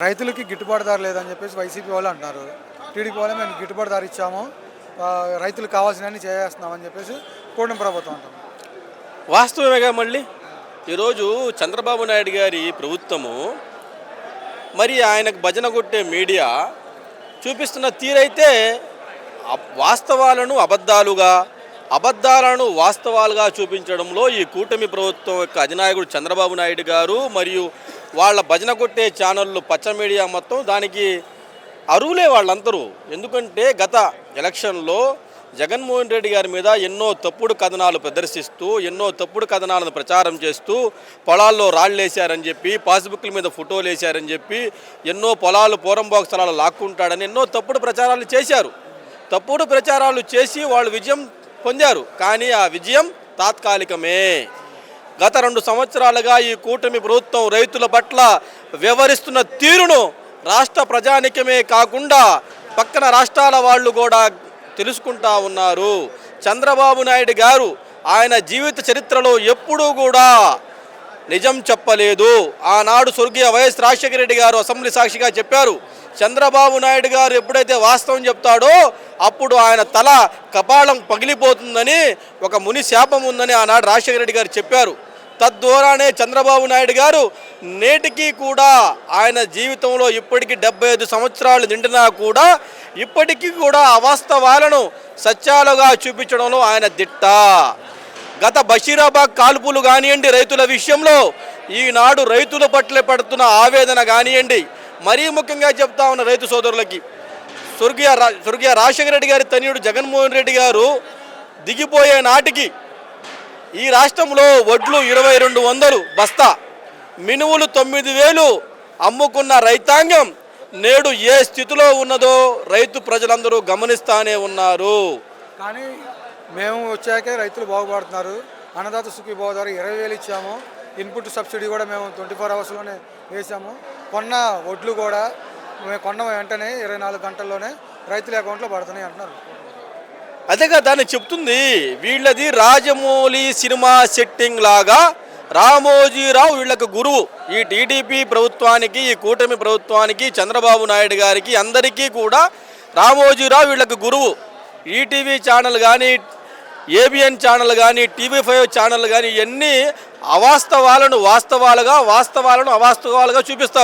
రైతులకి గిట్టుబాటు ధర లేదని చెప్పేసి వైసీపీ వాళ్ళు అంటున్నారు. టీడీపీ వాళ్ళు మేము గిట్టుబాటు ధర ఇచ్చాము. ఆ, రైతులకు కావాల్సినవన్నీ చేస్తున్నామని చెప్పేసి కూటమి ప్రభుత్వం అంటాం వాస్తవమేగా మళ్ళీ? ఈరోజు చంద్రబాబు నాయుడు గారి ప్రభుత్వము మరి ఆయనకు భజన కొట్టే మీడియా చూపిస్తున్న తీరైతే వాస్తవాలను అబద్ధాలుగా అబద్ధాలను వాస్తవాలుగా చూపించడంలో ఈ కూటమి ప్రభుత్వం యొక్క అధినాయకుడు చంద్రబాబు నాయుడు గారు మరియు వాళ్ళ భజన కొట్టే ఛానళ్ళు పచ్చ మీడియా మొత్తం దానికి అరువులే వాళ్ళందరూ. ఎందుకంటే గత ఎలక్షన్లో జగన్మోహన్ రెడ్డి గారి మీద ఎన్నో తప్పుడు కథనాలు ప్రదర్శిస్తూ ఎన్నో తప్పుడు కథనాలను ప్రచారం చేస్తూ పొలాల్లో రాళ్ళు వేశారని చెప్పి పాస్బుక్ల మీద ఫోటోలు వేశారని చెప్పి ఎన్నో పొలాలు పోరంబోక స్థలాలు లాక్కుంటాడని ఎన్నో తప్పుడు ప్రచారాలు చేశారు. తప్పుడు ప్రచారాలు చేసి వాళ్ళు విజయం పొందారు. కానీ ఆ విజయం తాత్కాలికమే. గత రెండు సంవత్సరాలుగా ఈ కూటమి ప్రభుత్వం రైతుల పట్ల వ్యవహరిస్తున్న తీరును రాష్ట్ర ప్రజానికమే కాకుండా పక్కన రాష్ట్రాల వాళ్ళు కూడా తెలుసుకుంటా ఉన్నారు. చంద్రబాబు నాయుడు గారు ఆయన జీవిత చరిత్రలో ఎప్పుడూ కూడా నిజం చెప్పలేదు. ఆనాడు స్వర్గీయ వైఎస్ రాజశేఖర రెడ్డి గారు అసెంబ్లీ సాక్షిగా చెప్పారు. చంద్రబాబు నాయుడు గారు ఎప్పుడైతే వాస్తవం చెప్తాడో అప్పుడు ఆయన తల కపాలం పగిలిపోతుందని ఒక ముని శాపం ఉందని ఆనాడు రాజశేఖర రెడ్డి గారు చెప్పారు. తద్వారానే చంద్రబాబు నాయుడు గారు నేటికి కూడా ఆయన జీవితంలో ఇప్పటికీ డెబ్బై ఐదు సంవత్సరాలు నిండినా కూడా ఇప్పటికీ కూడా అవాస్తవాలను సత్యాలుగా చూపించడంలో ఆయన దిట్ట. గత బషీరాబాద్ కాల్పులు కానివ్వండి రైతుల విషయంలో ఈనాడు రైతుల పట్ల పడుతున్న ఆవేదన కానివ్వండి మరీ ముఖ్యంగా చెప్తా ఉన్న రైతు సోదరులకి స్వర్గీయ స్వర్గీయ రాజశేఖర రెడ్డి గారి తనయుడు జగన్మోహన్ రెడ్డి గారు దిగిపోయే నాటికి ఈ రాష్ట్రంలో వడ్లు ఇరవై రెండు వందలు బస్తా మినువులు తొమ్మిది వేలు అమ్ముకున్న రైతాంగం నేడు ఏ స్థితిలో ఉన్నదో రైతు ప్రజలందరూ గమనిస్తానే ఉన్నారు. కానీ మేము వచ్చాకే రైతులు బాగుపడుతున్నారు. అన్నదాత సుఖీ బాగు ఇరవై వేలు ఇచ్చాము. ఇన్పుట్ సబ్సిడీ కూడా మేము ట్వంటీ ఫోర్ అవర్స్లోనే వేసాము. కొన్న వడ్లు కూడా మేము కొన్న వెంటనే ఇరవై నాలుగు గంటల్లోనే రైతుల అకౌంట్లో పడుతున్నాయి అంటున్నారు. అదేగా దాన్ని చెప్తుంది. వీళ్ళది రాజమౌళి సినిమా సెట్టింగ్ లాగా రామోజీరావు వీళ్ళకి గురువు. ఈ టీడీపీ ప్రభుత్వానికి ఈ కూటమి ప్రభుత్వానికి చంద్రబాబు నాయుడు గారికి అందరికీ కూడా రామోజీరావు వీళ్ళకి గురువు. ఈటీవీ ఛానల్ కానీ ఏబిఎన్ ఛానల్ కానీ టీవీ ఫైవ్ ఛానల్ కానీ ఇవన్నీ అవాస్తవాలను వాస్తవాలుగా వాస్తవాలను అవాస్తవాలుగా చూపిస్తారు.